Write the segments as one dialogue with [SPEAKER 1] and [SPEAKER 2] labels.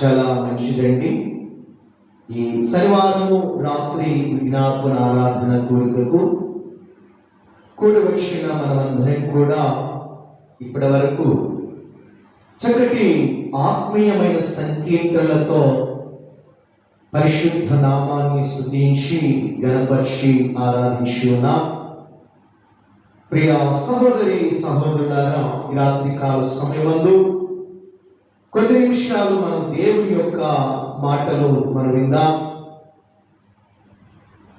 [SPEAKER 1] చాలా మంచిదండి ఈ శనివారము రాత్రి విజ్ఞాపన ఆరాధన కోరికకు కూడి వచ్చిన మనమందరం కూడా ఇప్పటి వరకు చక్కటి ఆత్మీయమైన సంకీర్తనలతో పరిశుద్ధ నామాన్ని స్థుతించి గణపరిచి ఆరాధించి ఉన్నాం. ప్రియ సహోదరి సహోదరులారా ఈ రాత్రి కాల సమయమందు కొద్ది నిమిషాలు మనం దేవుని యొక్క మాటలు మనం విందాం.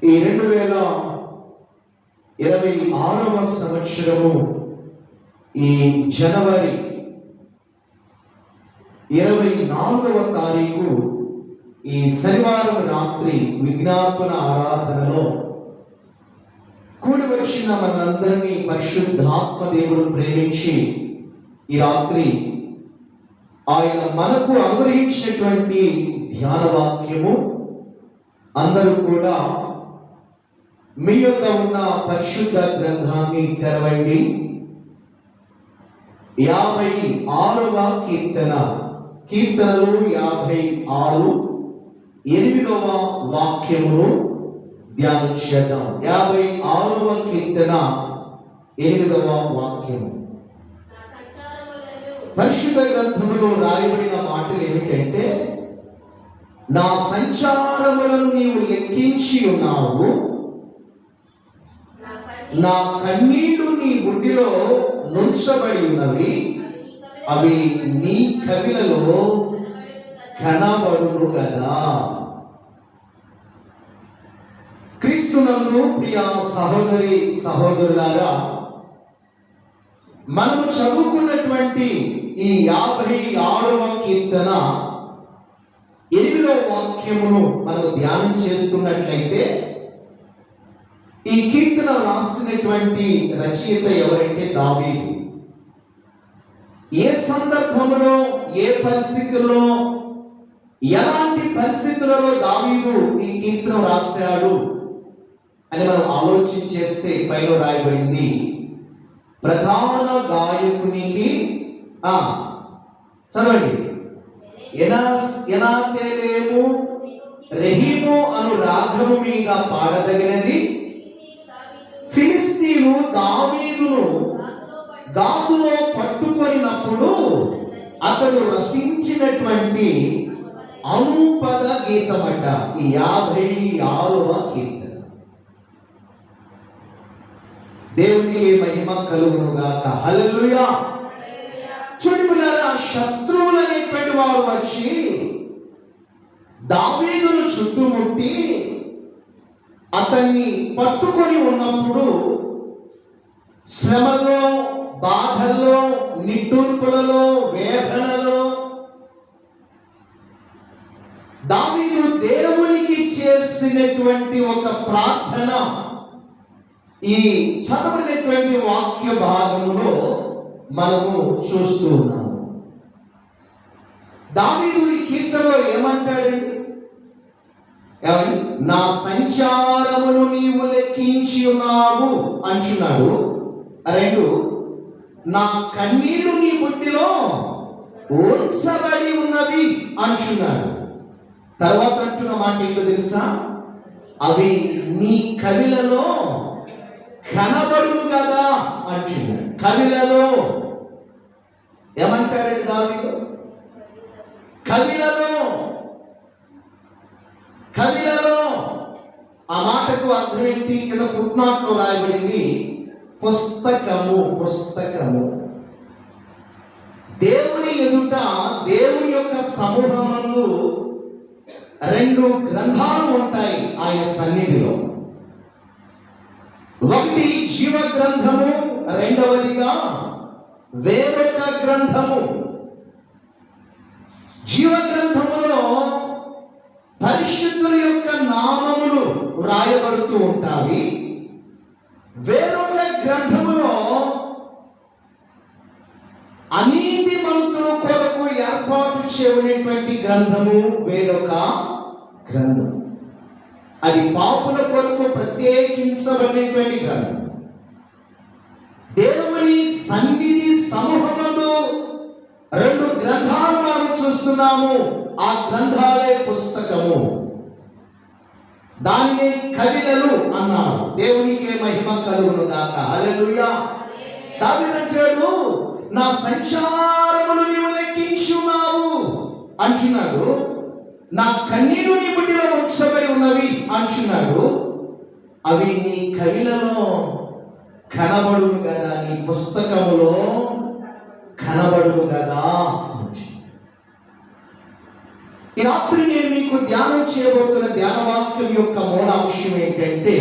[SPEAKER 1] ఈ రెండు వేల ఇరవై ఆరవ సంవత్సరము ఈ జనవరి ఇరవై నాలుగవ తారీఖు ఈ శనివారం రాత్రి విజ్ఞాపన ఆరాధనలో కూడి వచ్చిన మనందరినీ పరిశుద్ధాత్మ దేవుడు ప్రేమించి ఈ రాత్రి ఆయన మనకు అనుగ్రహించినటువంటి ధ్యాన వాక్యము అందరూ కూడా మీ యొక్క ఉన్న పరిశుద్ధ గ్రంథాన్ని తెరవండి. యాభై ఆరవ కీర్తన. కీర్తనలు యాభై ఆరు ఎనిమిదవ వాక్యమును ధ్యానం చేద్దాం యాభై ఆరవ కీర్తన ఎనిమిదవ వాక్యము పరిశుద్ధ గ్రంథములో రాయబడిన మాటలు ఏమిటంటే నా సంచారములను నీవు లెక్కించి ఉన్నావు.
[SPEAKER 2] నా
[SPEAKER 1] నా కన్నీళ్ళు నీ గుడ్డిలో నుంచబడి ఉన్నవి. అవి నీ కవిలలో కనబడును కదా. క్రీస్తునందు ప్రియ సహోదరి సహోదరులారా మనం చదువుకున్నటువంటి ఈ యాభై ఆరవ కీర్తన ఎనిమిదవ వాక్యమును మనం ధ్యానం చేసుకున్నట్లయితే ఈ కీర్తన రాసినటువంటి రచయిత ఎవరంటే దావీదు. ఏ సందర్భంలో ఏ పరిస్థితుల్లో ఎలాంటి పరిస్థితులలో దావీదు ఈ కీర్తన రాశాడు? అని మనం ఆలోచన చేస్తే పైన రాయబడింది. ప్రధాన గాయకునికి ఆ చదవండి. ఎలా ఎనాతేలేము రెహీము అను రాగము మీద పాడదగినది. ఫిలిస్తీను దావీదును గాతులో పట్టుకొనినప్పుడు అతడు రసించినటువంటి అనుపద గీతమట ఈ యాభై ఆరవ గీతం దేవునికి మహిమ కలుగునుగాక హల్లెలూయా. చూడులారా శత్రువులు అనేటువంటి వారు వచ్చి దావీదును చుట్టుముట్టి అతన్ని పట్టుకొని ఉన్నప్పుడు శ్రమలో బాధల్లో నిట్టూర్పులలో వేదనలో దావీదు దేవునికి చేసినటువంటి ఒక ప్రార్థన ఈ చదవడినటువంటి వాక్య భాగములో మనము చూస్తూ ఉన్నాము. దావీదు ఈ కీర్తనలో ఏమంటాడండి? ఏమని నా సంచారమును నీవు లెక్కించి ఉన్నావు అంటున్నాడు. రెండు నా కన్నీళ్ళు నీ బుట్టిలో ఉంచబడి ఉన్నవి అంటున్నాడు. తర్వాత అంటున్న మాట ఏంటో తెలుసా? అవి నీ కవిలలో కనబడును కదా అంటున్నాడు కవిలలో ఏమంటాడండి దానిలో కవిలలో కవిలలో ఆ మాటకు అర్థం ఏంటి? కింద పుట్నాట్లో రాయబడింది పుస్తకము పుస్తకము. దేవుని ఎదుట దేవుని యొక్క సమూహమందు రెండు గ్రంథాలు ఉంటాయి ఆయన సన్నిధిలో. ఒకటి జీవ గ్రంథము రెండవదిగా వేరొక గ్రంథము. జీవ గ్రంథములో పరిశుద్ధుల యొక్క నామములు వ్రాయబడుతూ ఉంటాయి. వేరొక గ్రంథములో అనీతి మంతుల కొరకు ఏర్పాటు చేయబడినటువంటి గ్రంథము వేరొక గ్రంథము అది పాపుల కొరకు ప్రత్యేకించబడినటువంటి గ్రంథం. దేవుని సన్నిధి సమూహంలో రెండు గ్రంథాలు మనం చూస్తున్నాము. ఆ గ్రంథాలే పుస్తకము. దాన్ని కవిలలు అన్నారు. దేవునికే మహిమ కలుగును గాక హల్లెలూయా దావిదంటాడు నా సంచారములు నీవు లెక్కించున్నావు. అంటున్నాడు నా కన్నీరు నీ బుడ్డిలో ఉంచబడి ఉన్నవి అంటున్నాడు. అవి నీ కవిలలో కనబడును కదా నీ పుస్తకములో కనబడును కదా ఈ రాత్రి నేను మీకు ధ్యానం చేయబోతున్న ధ్యాన వాక్యం యొక్క మూల అంశం ఏంటంటే